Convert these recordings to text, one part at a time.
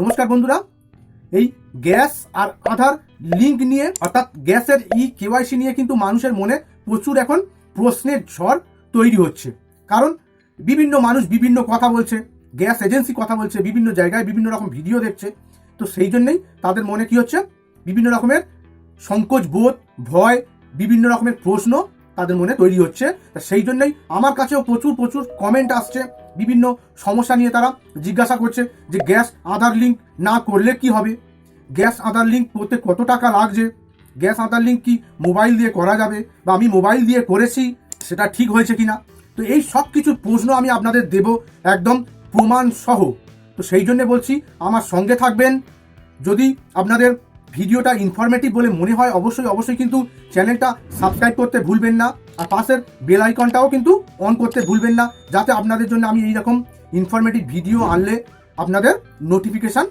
নমস্কার বন্ধুরা। এই গ্যাস আর আধার লিঙ্ক নিয়ে, অর্থাৎ গ্যাসের ই কেওয়াইসি নিয়ে কিন্তু মানুষের মনে প্রচুর এখন প্রশ্নের ঝড় তৈরি হচ্ছে। কারণ বিভিন্ন মানুষ বিভিন্ন কথা বলছে, গ্যাস এজেন্সি কথা বলছে, বিভিন্ন জায়গায় বিভিন্ন রকম ভিডিও দেখছে। তো সেই জন্যেই তাদের মনে কি হচ্ছে? বিভিন্ন রকমের সংকোচ বোধ, ভয়, বিভিন্ন রকমের প্রশ্ন তাদের মনে তৈরি হচ্ছে। সেই জন্যই আমার কাছেও প্রচুর প্রচুর কমেন্ট আসছে। বিভিন্ন সমস্যা নিয়ে তারা জিজ্ঞাসা করছে যে, গ্যাস আধার লিঙ্ক না করলে কি হবে? গ্যাস আধার লিঙ্ক করতে কত টাকা লাগছে? গ্যাস আধার লিঙ্ক কি মোবাইল দিয়ে করা যাবে? বা আমি মোবাইল দিয়ে করেছি, সেটা ঠিক হয়েছে কিনা? তো এই সব কিছু প্রশ্ন আমি আপনাদের দেব একদম প্রমাণ সহ। তো সেই জন্য বলছি, আমার সঙ্গে থাকবেন। যদি আপনাদের ভিডিওটা ইনফরমেটিভ বলে মনে হয়, অবশ্যই অবশ্যই কিন্তু চ্যানেলটা সাবস্ক্রাইব করতে ভুলবেন না। আর পাশের বেল আইকনটাও কিন্তু অন করতে ভুলবেন না, যাতে আপনাদের জন্য আমি এইরকম ইনফরমেটিভ ভিডিও আনলে আপনাদের নোটিফিকেশান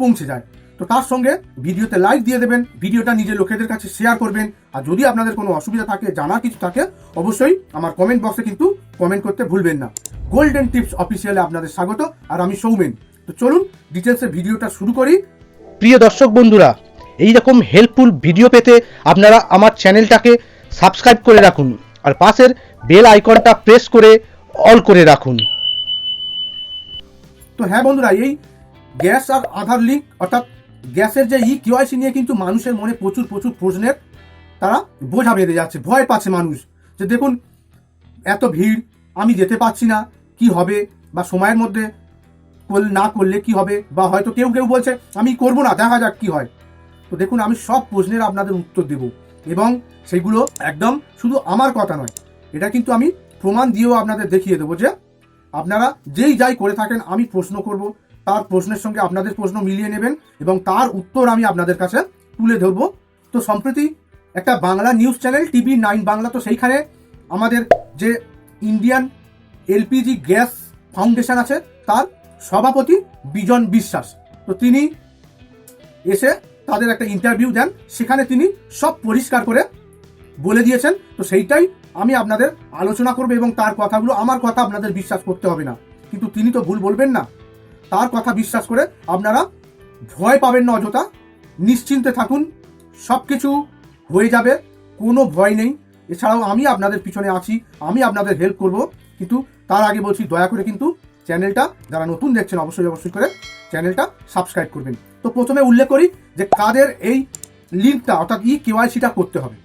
পৌঁছে যায়। তো তার সঙ্গে ভিডিওতে লাইক দিয়ে দেবেন, ভিডিওটা নিজের লোকেদের কাছে শেয়ার করবেন। আর যদি আপনাদের কোনো অসুবিধা থাকে, জানার কিছু থাকে, অবশ্যই আমার কমেন্ট বক্সে কিন্তু কমেন্ট করতে ভুলবেন না। গোল্ডেন টিপস অফিসিয়ালে আপনাদের স্বাগত, আর আমি সৌমেন। তো চলুন ডিটেলসের ভিডিওটা শুরু করি। প্রিয় দর্শক বন্ধুরা এই রকম হেল্পফুল ভিডিও পেতে আপনারা আমার চ্যানেলটাকে সাবস্ক্রাইব করে রাখুন আর পাশের বেল আইকনটা প্রেস করে অল করে রাখুন। তো হ্যাঁ বন্ধুরা, এই গ্যাস আর আধার লিঙ্ক অর্থাৎ গ্যাসের যে ই কেওয়াইসি নিয়ে কিন্তু মানুষের মনে প্রচুর প্রচুর প্রশ্নের তারা বোঝা বেঁধে যাচ্ছে, ভয় পাচ্ছে মানুষ। যে দেখুন, এত ভিড়, আমি যেতে পারছি না, কি হবে? বা সময়ের মধ্যে না করলে কি হবে? বা হয়তো কেউ কেউ বলছে, আমি করব না, দেখা যাক কি হয়। তো দেখুন, আমি সব প্রশ্নের আপনাদের উত্তর দেব। এবং সেগুলো একদম শুধু আমার কথা নয়, এটা কিন্তু আমি প্রমাণ দিয়েও আপনাদের দেখিয়ে দেবো যে আপনারা যেই যাই করে থাকেন, আমি প্রশ্ন করব, তার প্রশ্নের সঙ্গে আপনাদের প্রশ্ন মিলিয়ে নেবেন এবং তার উত্তর আমি আপনাদের কাছে তুলে ধরবো। তো সম্প্রতি একটা Bangla news channel, TV nine Bangla, তো সেইখানে আমাদের যে ইন্ডিয়ান এলপিজি গ্যাস ফাউন্ডেশন আছে, তার সভাপতি বিজন বিশ্বাস। তো তিনি এসে তাদের একটা ইন্টারভিউ দেন। সেখানে তিনি সব পরিষ্কার করে বলে দিয়েছেন। তো সেইটাই আমি আপনাদের আলোচনা করব এবং তার কথাগুলো, আমার কথা আপনাদের বিশ্বাস করতে হবে না। কিন্তু তিনি তো ভুল বলবেন না। তার কথা বিশ্বাস করে আপনারা ভয় পাবেন না অযথা। নিশ্চিন্তে থাকুন সব কিছু হয়ে যাবে, কোনো ভয় নেই। এছাড়াও আমি আপনাদের পিছনে আছি, আমি আপনাদের হেল্প করব। কিন্তু তার আগে বলছি, দয়া করে কিন্তু চ্যানেলটা, যারা নতুন দেখছেন, অবশ্যই অবশ্যই করে চ্যানেলটা সাবস্ক্রাইব করবেন। তো প্রথমে উল্লেখ করি যে কাদের এই লিঙ্কটা, অর্থাৎ ই কেওয়াইসিটা করতে হবে।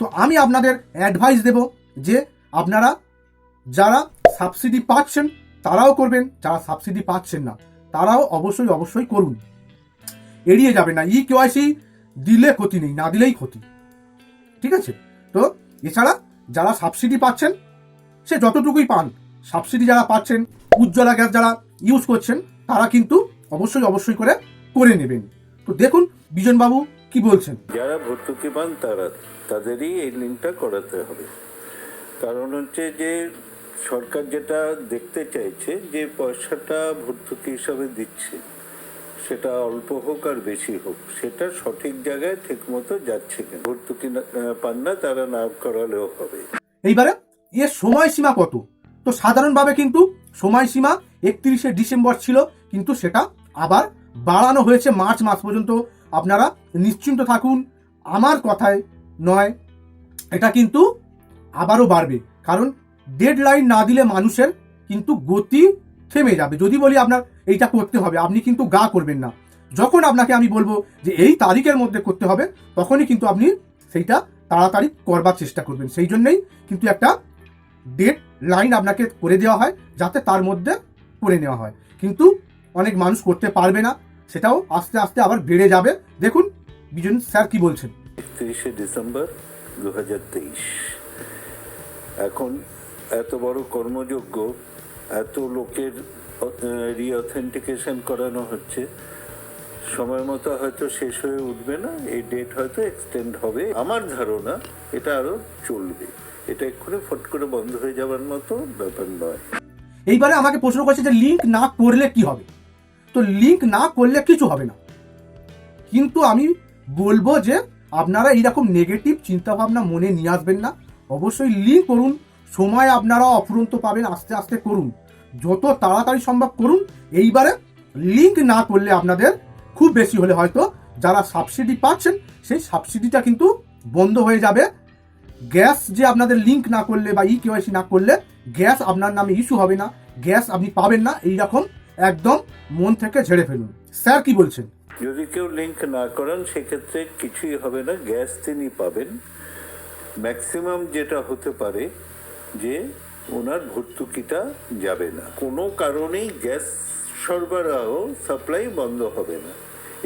তো আমি আপনাদের অ্যাডভাইস দেব যে আপনারা যারা সাবসিডি পাচ্ছেন, তারাও করবেন, যারা সাবসিডি পাচ্ছেন না, তারাও অবশ্যই অবশ্যই করুন। এড়িয়ে যাবে না। ই কেওয়াইসি দিলে ক্ষতি নেই, না দিলেই ক্ষতি। ঠিক আছে? তো এছাড়া যারা সাবসিডি পাচ্ছেন, সে যতটুকুই পান সাবসিডি যারা পাচ্ছেন, উজ্জ্বলা গ্যাস যারা ইউজ করছেন, তারা কিন্তু অবশ্যই অবশ্যই করে করে নেবেন। তো দেখুন বিজনবাবু কি বলছেন? যারা ভর্তুকি পান তারা তাদেরই এই লিঙ্কটা করাতে হবে। কারণ হচ্ছে যে সরকার যেটা দেখতে চাইছে যে পয়সাটা ভর্তুকি হিসাবে দিচ্ছে সেটা অল্প হোক আর বেশি হোক সেটা সঠিক জায়গায় ঠিকমতো যাচ্ছে কিনা। ভর্তুকি না- পান না তারা না করালেও হবে। এইবারে এর সময়সীমা কত? তো সাধারণভাবে কিন্তু সময়সীমা একত্রিশে ডিসেম্বর ছিল কিন্তু সেটা আবার বাড়ানো হয়েছে মার্চ মাস পর্যন্ত। আপনারা নিশ্চিন্ত থাকুন, আমার কথায় নয়, এটা কিন্তু আবারও বাড়বে। কারণ ডেড লাইন না দিলে মানুষের কিন্তু গতি থেমে যাবে। যদি বলি আপনার এইটা করতে হবে, আপনি কিন্তু গা করবেন না। যখন আপনাকে আমি বলব যে এই তারিখের মধ্যে করতে হবে, তখনই কিন্তু আপনি সেইটা তাড়াতাড়ি করবার চেষ্টা করবেন। সেই জন্যই কিন্তু একটা ডেট লাইন আপনাকে করে দেওয়া হয়, যাতে তার মধ্যে করে নেওয়া হয়। কিন্তু অনেক মানুষ করতে পারবে না সেটাও আস্তে আস্তে আবার বেড়ে যাবে। দেখুন বিজন স্যার কি বলছেন। একত্রিশে ডিসেম্বর দু হাজার তেইশ। এখন এত বড় কর্মযোগ্য এত লোকের রিঅথেন্টিকেশন করানো হচ্ছে সময় মতো হয়তো শেষ হয়ে উঠবে না এই ডেট হয়তো এক্সটেন্ড হবে। আমার ধারণা এটা আরও চলবে। এটা এক্ষুনি ফট করে বন্ধ হয়ে যাওয়ার মতো ব্যাপার নয়। এইবারে আমাকে প্রশ্ন করছে যে লিঙ্ক না করলে কি হবে? তো লিঙ্ক না করলে কিছু হবে না। কিন্তু আমি বলব যে, আপনারা এইরকম নেগেটিভ চিন্তাভাবনা মনে নিয়ে আসবেন না। অবশ্যই লিঙ্ক করুন, সময় আপনারা অফুরন্ত পাবেন, আস্তে আস্তে করুন। যত তাড়াতাড়ি সম্ভব করুন, এইবারে লিঙ্ক না করলে আপনাদের খুব বেশি হলে হয়তো যারা সাবসিডি পাচ্ছেন, সেই সাবসিডিটা কিন্তু বন্ধ হয়ে যাবে। গ্যাস যে আপনাদের লিঙ্ক না করলে বা ই কেওয়াইসি না করলে গ্যাস আপনার নামে ইস্যু হবে না। গ্যাস আপনি পাবেন না এই রকম একদম মন থেকে ঝেড়ে ফেলুন। স্যার কি বলছেন? যদি কেউ লিঙ্ক না করেন, সেক্ষেত্রে কিছুই হবে না। গ্যাস তিনি পাবেন। ম্যাক্সিমাম যেটা হতে পারে যে ওনার ভর্তুকিটা যাবে না। কোনো কারণেই গ্যাস সরবরাহ সাপ্লাই বন্ধ হবে না।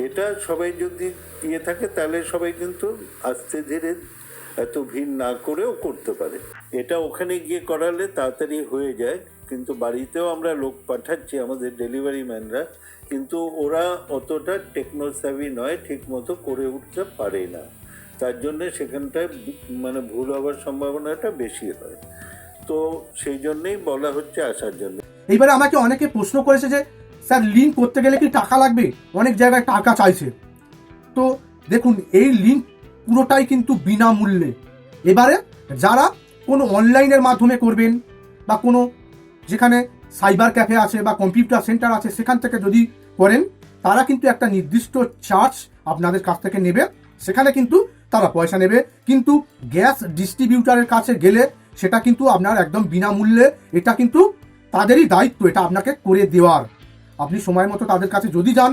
এটা সবাই যদি ইয়ে থাকে, তাহলে সবাই কিন্তু আস্তে ধীরে এত ভিড় না করেও করতে পারে। এটা ওখানে গিয়ে করালে তাড়াতাড়ি হয়ে যায়। কিন্তু বাড়িতেও আমরা লোক পাঠাচ্ছি, আমাদের ডেলিভারি ম্যানরা কিন্তু ওরা অতটা টেকনোসেভি নয় ঠিক মতো করে উঠতে পারে না। তার জন্য সেখানটায় মানে ভুল হওয়ার সম্ভাবনাটা বেশি হয়। তো সেই জন্যই বলা হচ্ছে আসার জন্য। এইবারে আমাকে অনেকে প্রশ্ন করেছে যে, স্যার লিঙ্ক করতে গেলে কি টাকা লাগবে? অনেক জায়গায় টাকা চাইছে। তো দেখুন, এই লিঙ্ক পুরোটাই কিন্তু বিনামূল্যে। এবারে যারা কোনো অনলাইনের মাধ্যমে করবেন বা কোনো যেখানে সাইবার ক্যাফে আছে বা কম্পিউটার সেন্টার আছে, সেখান থেকে যদি করেন, তারা কিন্তু একটা নির্দিষ্ট চার্জ আপনাদের কাছ থেকে নেবে। সেখানে কিন্তু তারা পয়সা নেবে। কিন্তু গ্যাস ডিস্ট্রিবিউটারের কাছে গেলে সেটা কিন্তু আপনার একদম বিনামূল্যে, এটা কিন্তু তাদেরই দায়িত্ব, এটা আপনাকে করে দেওয়ার। আপনি সময় মতো তাদের কাছে যদি যান,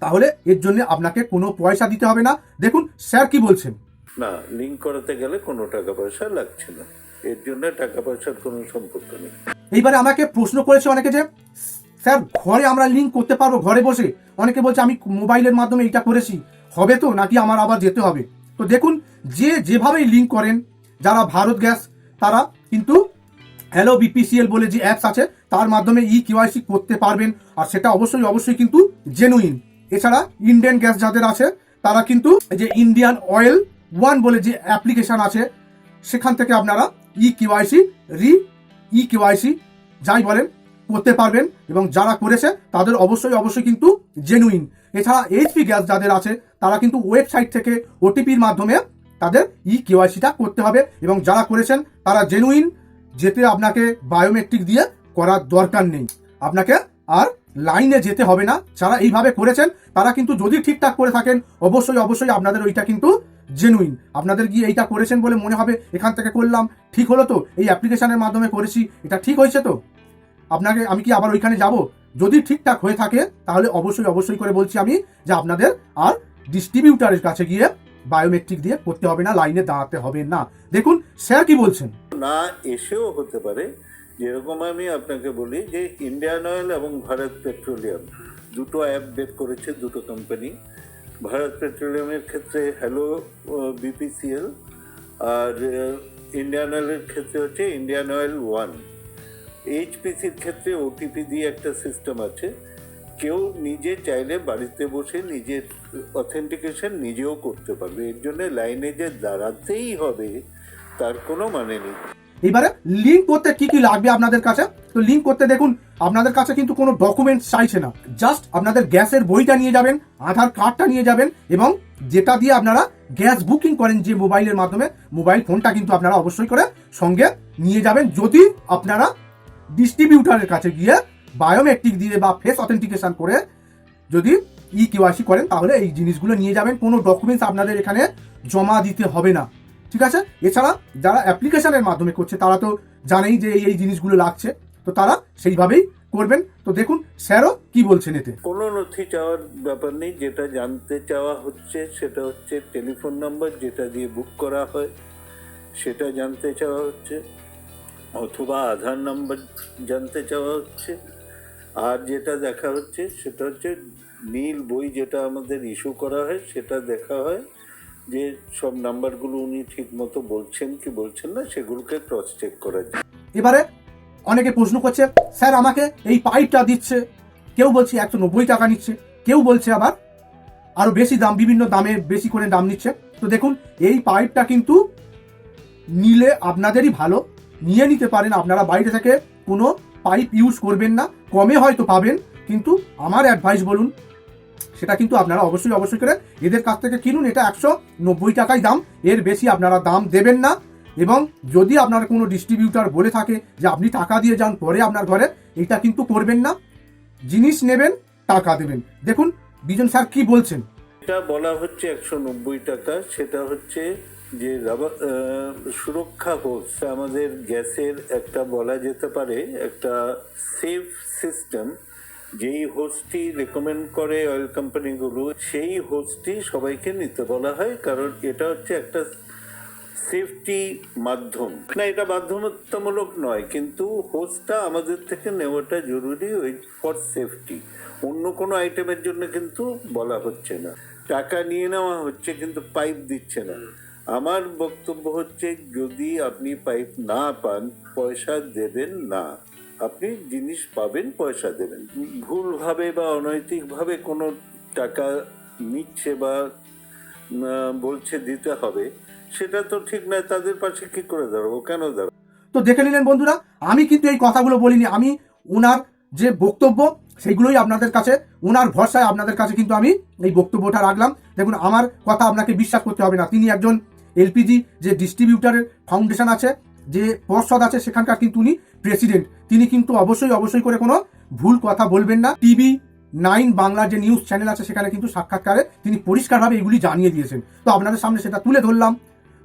তাহলে এর জন্য আপনাকে কোনো পয়সা দিতে হবে না। দেখুন, স্যার কি বলছেন? না লিঙ্ক করাতে গেলে কোনো টাকা পয়সা লাগছে না। এর জন্য টাকা পয়সার কোনো সম্পর্ক নেই। এইবারে আমাকে প্রশ্ন করেছে অনেকে যে, স্যার, ঘরে আমরা লিঙ্ক করতে পারব, ঘরে বসে? অনেকে বলছে, আমি মোবাইলের মাধ্যমে এটা করেছি। হবে তো? নাকি আমার আবার যেতে হবে? তো দেখুন, যে যেভাবেই লিঙ্ক করেন, যারা ভারত গ্যাস, তারা কিন্তু হ্যালো বিপিসিএল বলে যে অ্যাপস আছে, তার মাধ্যমে ই কেওয়াইসি করতে পারবেন। আর সেটা অবশ্যই অবশ্যই কিন্তু জেনুইন এছাড়া ইন্ডিয়ান গ্যাস যাদের আছে, তারা কিন্তু যে ইন্ডিয়ান অয়েল ওয়ান বলে যে অ্যাপ্লিকেশন আছে, সেখান থেকে আপনারা ই কেওয়াইসি, রি, ই কেওয়াইসি, যাই বলেন, করতে পারবেন এবং যারা করেছে তাদের অবশ্যই অবশ্যই কিন্তু জেনুইন এছাড়া এইচপি গ্যাস যাদের আছে, তারা কিন্তু ওয়েবসাইট থেকে ওটিপির মাধ্যমে তাদের ই কেওয়াইসিটা করতে হবে এবং যারা করেছেন তারা জেনুইন যেতে আপনাকে বায়োমেট্রিক দিয়ে করার দরকার নেই। আপনাকে আর লাইনে যেতে হবে না। যারা এইভাবে করেছেন, তারা কিন্তু যদি ঠিকঠাক করে থাকেন, অবশ্যই অবশ্যই আপনাদের ওইটা কিন্তু জেনুইন আপনাদের গিয়ে এইটা করেছেন বলে মনে হবে? এখান থেকে করলাম। ঠিক হলো তো? এই অ্যাপ্লিকেশনের মাধ্যমে করেছি। এটা ঠিক হয়েছে তো? আপনাকে আমি কি আবার ওইখানে যাব? যদি ঠিকঠাক হয়ে থাকে, তাহলে অবশ্যই অবশ্যই করে বলছি আমি যে আপনাদের আর ডিস্ট্রিবিউটারের কাছে গিয়ে বায়োমেট্রিক দিয়ে করতে হবে না লাইনে দাঁড়াতে হবে না। দেখুন, স্যার কি বলছেন? না এসেও হতে পারে, যেরকম আমি আপনাকে বলি যে ইন্ডিয়ান অয়েল এবং ভারত পেট্রোলিয়াম দুটো অ্যাপ বের করেছে দুটো কোম্পানি ভারত পেট্রোলিয়ামের ক্ষেত্রে হ্যালো বিপিসিএল আর ইন্ডিয়ান অয়েলের ক্ষেত্রে হচ্ছে ইন্ডিয়ান অয়েল ওয়ান এইচপিসির ক্ষেত্রে ওটিপি দিয়ে একটা সিস্টেম আছে। কেউ নিজে চাইলে বাড়িতে বসে নিজের অথেন্টিকেশন নিজেও করতে পারবে। এর জন্য লাইনে যে দাঁড়াতেই হবে, তার কোনো মানে নেই। এবারে লিঙ্ক করতে কি কি লাগবে আপনাদের কাছে? তো লিঙ্ক করতে দেখুন আপনাদের কাছে কিন্তু কোনো ডকুমেন্টস চাইছে না। জাস্ট আপনাদের গ্যাসের বইটা নিয়ে যাবেন, আধার কার্ডটা নিয়ে যাবেন এবং যেটা দিয়ে আপনারা গ্যাস বুকিং করেন যে মোবাইলের মাধ্যমে, মোবাইল ফোনটা কিন্তু আপনারা অবশ্যই করে সঙ্গে নিয়ে যাবেন। যদি আপনারা ডিস্ট্রিবিউটারের কাছে গিয়ে বায়োমেট্রিক দিয়ে বা ফেস অথেন্টিকেশন করে যদি ই কেওয়াইসি করেন, তাহলে এই জিনিসগুলো নিয়ে যাবেন। কোনো ডকুমেন্টস আপনাদের এখানে জমা দিতে হবে না। ঠিক আছে? এছাড়া যারা অ্যাপ্লিকেশনের মাধ্যমে করছে, তারা তো জানেই যে এই জিনিসগুলো লাগছে। তো তারা সেইভাবেই করবেন। তো দেখুন স্যারও কি বলছেন এতে? কোনো নথি চাওয়ার ব্যাপার নেই যেটা জানতে চাওয়া হচ্ছে সেটা হচ্ছে টেলিফোন নাম্বার যেটা দিয়ে বুক করা হয় সেটা জানতে চাওয়া হচ্ছে অথবা আধার নাম্বার জানতে চাওয়া হচ্ছে আর যেটা দেখা হচ্ছে সেটা হচ্ছে নীল বই যেটা আমাদের ইস্যু করা হয় সেটা দেখা হয় যে সব নাম্বারগুলো উনি ঠিক মতো বলছেন কি বলছেন না সেগুলোকে ক্রস চেক করা যায়। এবারে অনেকে প্রশ্ন করছে, স্যার, আমাকে এই পাইপটা দিচ্ছে। কেউ বলছে একশো নব্বই টাকা নিচ্ছে, কেউ বলছে আবার আরও বেশি দাম, বিভিন্ন দামে বেশি করে দাম নিচ্ছে। তো দেখুন, এই পাইপটা কিন্তু নিলে আপনাদেরই ভালো, নিয়ে নিতে পারেন। আপনারা বাইরে থেকে কোনো পাইপ ইউজ করবেন না, কমে হয়তো পাবেন, কিন্তু আমার অ্যাডভাইস বলুন, সেটা কিন্তু আপনারা অবশ্যই অবশ্যই করে এদের কাছ থেকে কিনুন। এটা একশো নব্বই টাকাই দাম, এর বেশি আপনারা দাম দেবেন না। এবং যদি আপনার কোনো ডিস্ট্রিবিউটার বলে থাকে যে আপনি টাকা দিয়ে যান, পরে আপনার ঘরে, এটা কিন্তু করবেন না। জিনিস নেবেন, টাকা দেবেন। দেখুন, বিজন স্যার কি বলছেন? এটা বলা হচ্ছে একশো নব্বই টাকা। সেটা হচ্ছে যে সুরক্ষা হোস আমাদের গ্যাসের একটা বলা যেতে পারে, একটা সেফ সিস্টেম। যেই হোস্টটি রেকমেন্ড করে অয়েল কোম্পানিগুলো, সেই হোস্টটি সবাইকে নিতে বলা হয়। কারণ এটা হচ্ছে একটা সেফটি মাধ্যম। না এটা বাধ্যতামূলক নয় কিন্তু হোস্টটা আমাদের থেকে নেওয়াটা জরুরি ওই ফর সেফটি। অন্য কোনো আইটেমের জন্য কিন্তু বলা হচ্ছে না। টাকা নিয়ে নেওয়া হচ্ছে কিন্তু পাইপ দিচ্ছে না। আমার বক্তব্য হচ্ছে যদি আপনি পাইপ না পান পয়সা দেবেন না। আপনি জিনিস পাবেন পয়সা দেবেন। ভুলভাবে বা অনৈতিকভাবে কোনো টাকা নিচ্ছে বা বলছে দিতে হবে, সেটা তো ঠিক নয়, তাদের পাশে কি করে দাঁড়াবো, কেন দাঁড়াবো? তো দেখে নিলেন বন্ধুরা, আমি কিন্তু এই কথাগুলো বলিনি, আমি ওনার যে বক্তব্য, সেগুলোই আপনাদের কাছে ওনার ভরসায় আপনাদের কাছে কিন্তু আমি এই বক্তব্যটা রাখলাম। দেখুন, আমার কথা আপনাকে বিশ্বাস করতে হবে না, তিনি একজন এলপিজি, যে ডিস্ট্রিবিউটারের ফাউন্ডেশন আছে, যে পর্ষদ আছে, সেখানকার কিন্তু উনি প্রেসিডেন্ট তিনি কিন্তু অবশ্যই অবশ্যই করে কোনো ভুল কথা বলবেন না। টিভি নাইন বাংলার যে নিউজ চ্যানেল আছে, সেখানে কিন্তু সাক্ষাৎকারে তিনি পরিষ্কারভাবে এগুলি জানিয়ে দিয়েছেন। তো আপনাদের সামনে সেটা তুলে ধরলাম।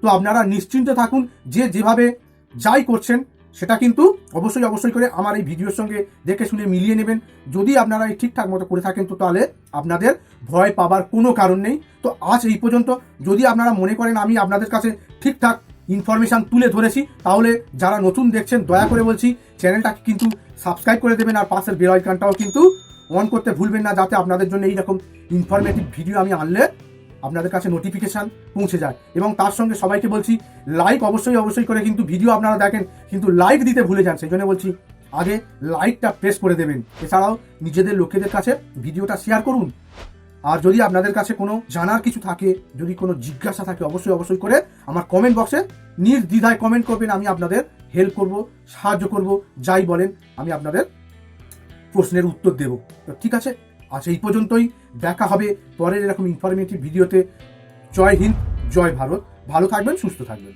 তো আপনারা নিশ্চিন্ত থাকুন, যে যেভাবে যাই করছেন, সেটা কিন্তু অবশ্যই অবশ্যই করে আমার এই ভিডিওর সঙ্গে দেখে শুনে মিলিয়ে নেবেন। যদি আপনারা এই ঠিকঠাক মতো করে থাকেন, তো তাহলে আপনাদের ভয় পাবার কোনো কারণ নেই। তো আজ এই পর্যন্ত, যদি আপনারা মনে করেন আমি আপনাদের কাছে ঠিকঠাক ইনফরমেশান তুলে ধরেছি, তাহলে যারা নতুন দেখছেন, দয়া করে বলছি, চ্যানেলটাকে কিন্তু সাবস্ক্রাইব করে দেবেন আর পাশের বেল আইকনটাও কিন্তু অন করতে ভুলবেন না, যাতে আপনাদের জন্য এইরকম ইনফরমেটিভ ভিডিও আমি আনলে আপনাদের কাছে নোটিফিকেশান পৌঁছে যায়। এবং তার সঙ্গে সবাইকে বলছি লাইক অবশ্যই অবশ্যই করে কিন্তু ভিডিও আপনারা দেখেন, কিন্তু লাইক দিতে ভুলে যান। সেই জন্য বলছি, আগে লাইকটা প্রেস করে দেবেন। এছাড়াও নিজেদের লোকেদের কাছে ভিডিওটা শেয়ার করুন। আর যদি আপনাদের কাছে কোনো জানার কিছু থাকে, যদি কোনো জিজ্ঞাসা থাকে, অবশ্যই অবশ্যই করে আমার কমেন্ট বক্সে নির্দ্বিধায় কমেন্ট করবেন। আমি আপনাদের হেল্প করব, সাহায্য করব, যাই বলেন, আমি আপনাদের প্রশ্নের উত্তর দেব। তো ঠিক আছে? আচ্ছা এই পর্যন্তই। দেখা হবে পরের এরকম ইনফরমেটিভ ভিডিওতে জয় হিন্দ, জয় ভারত। ভালো থাকবেন, সুস্থ থাকবেন।